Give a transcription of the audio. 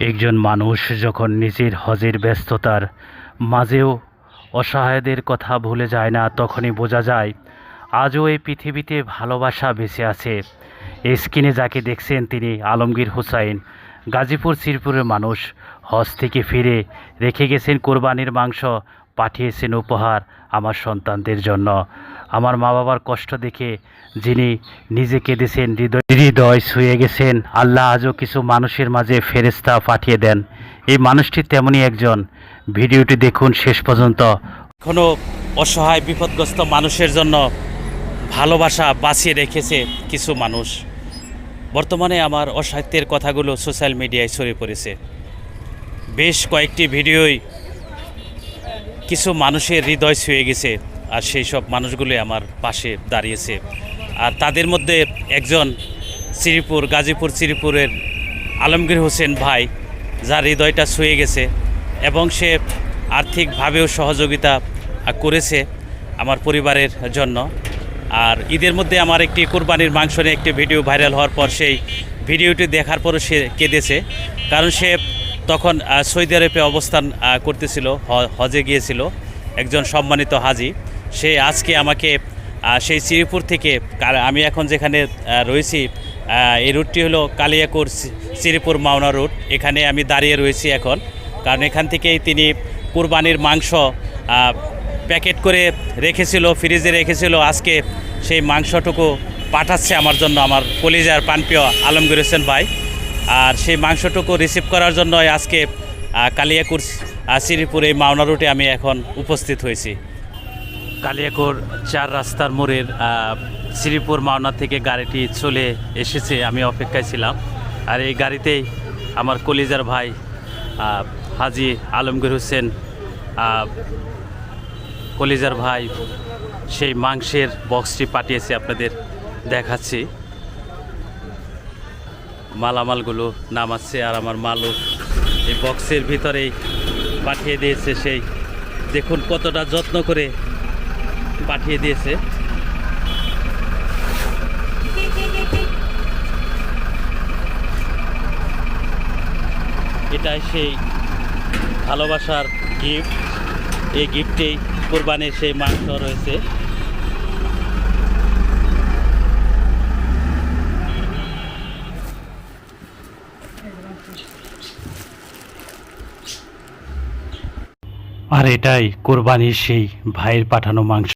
একজন মানুষ যখন নিজের হজের ব্যস্ততার মাঝেও অসহায়দের কথা ভুলে যায় না, তখনই বোঝা যায় আজও এই পৃথিবীতে ভালোবাসা বেঁচে আছে। স্ক্রিনে যাকে দেখছেন তিনি আলমগীর হুসাইন। গাজীপুর, শিরপুরের মানুষ হজ থেকে ফিরে রেখে গেছেন কোরবানির মাংস। পাঠিয়েছেন উপহার আমার সন্তানদের জন্য। আমার মা বাবার কষ্ট দেখে যিনি নিজে কেঁদেছেন, হৃদয় হৃদয় ছুঁয়ে গেছেন, আল্লাহ আজও কিছু মানুষের মাঝে ফেরেস্তা পাঠিয়ে দেন। এই মানুষটি তেমনই একজন। ভিডিওটি দেখুন শেষ পর্যন্ত। কোনো অসহায়, বিপদগ্রস্ত মানুষের জন্য ভালোবাসা বাঁচিয়ে রেখেছে কিছু মানুষ। বর্তমানে আমার অসাহিত্যের কথাগুলো সোশ্যাল মিডিয়ায় ছড়িয়ে পড়েছে। বেশ কয়েকটি ভিডিওই কিছু মানুষের হৃদয় ছুঁয়ে গেছে আর সেই সব মানুষগুলি আমার পাশে দাঁড়িয়েছে। আর তাদের মধ্যে একজন শ্রীপুর, গাজীপুর শ্রীপুরের আলমগীর হোসেন ভাই, যার হৃদয়টা ছুঁয়ে গেছে এবং সে আর্থিকভাবেও সহযোগিতা করেছে আমার পরিবারের জন্য। আর ঈদের মধ্যে আমার একটি কোরবানির মাংস নিয়ে একটি ভিডিও ভাইরাল হওয়ার পর সেই ভিডিওটি দেখার পরও সে কেঁদেছে। কারণ সে তখন সৌদি আরবে অবস্থান করতেছিল হজে গিয়েছিল একজন সম্মানিত হাজি। সে আজকে আমাকে সেই শ্রীপুর থেকে আমি এখন যেখানে রয়েছি এই রুটটি হলো কালিয়াকুর শ্রীপুর মাওনা রুট। এখানে আমি দাঁড়িয়ে রয়েছি এখন। কারণ এখান থেকেই তিনি কুরবানির মাংস প্যাকেট করে রেখেছিল, ফ্রিজে রেখেছিল। আজকে সেই মাংসটুকু পাঠাচ্ছে আমার জন্য আমার কলিজার পানপিয় আলমগীর হোসেন ভাই। আর সেই মাংসটুকু রিসিভ করার জন্য আজকে কালিয়াকুর শ্রীপুর এই মাওনা রুটে আমি এখন উপস্থিত হয়েছি। কালিয়াকুর চার রাস্তার মোড়ের শ্রীপুর মাওনা থেকে গাড়িটি চলে এসেছে, আমি অপেক্ষায় ছিলাম। আর এই গাড়িতেই আমার কলিজার ভাই হাজি আলমগীর হোসেন কলিজার ভাই সেই মাংসের বক্সটি পাঠিয়েছে আপনাদের দেখাচ্ছি। মালামালগুলো নামাচ্ছে আর আমার মালও এই বক্সের ভিতরেই পাঠিয়ে দিয়েছে সেই। দেখুন কতটা যত্ন করে পাঠিয়ে দিয়েছে। এটাই সেই ভালোবাসার গিফট এই গিফটেই কোরবানির সেই মাংস রয়েছে। আর এটাই কোরবানির সেই ভাইয়ের পাঠানো মাংস।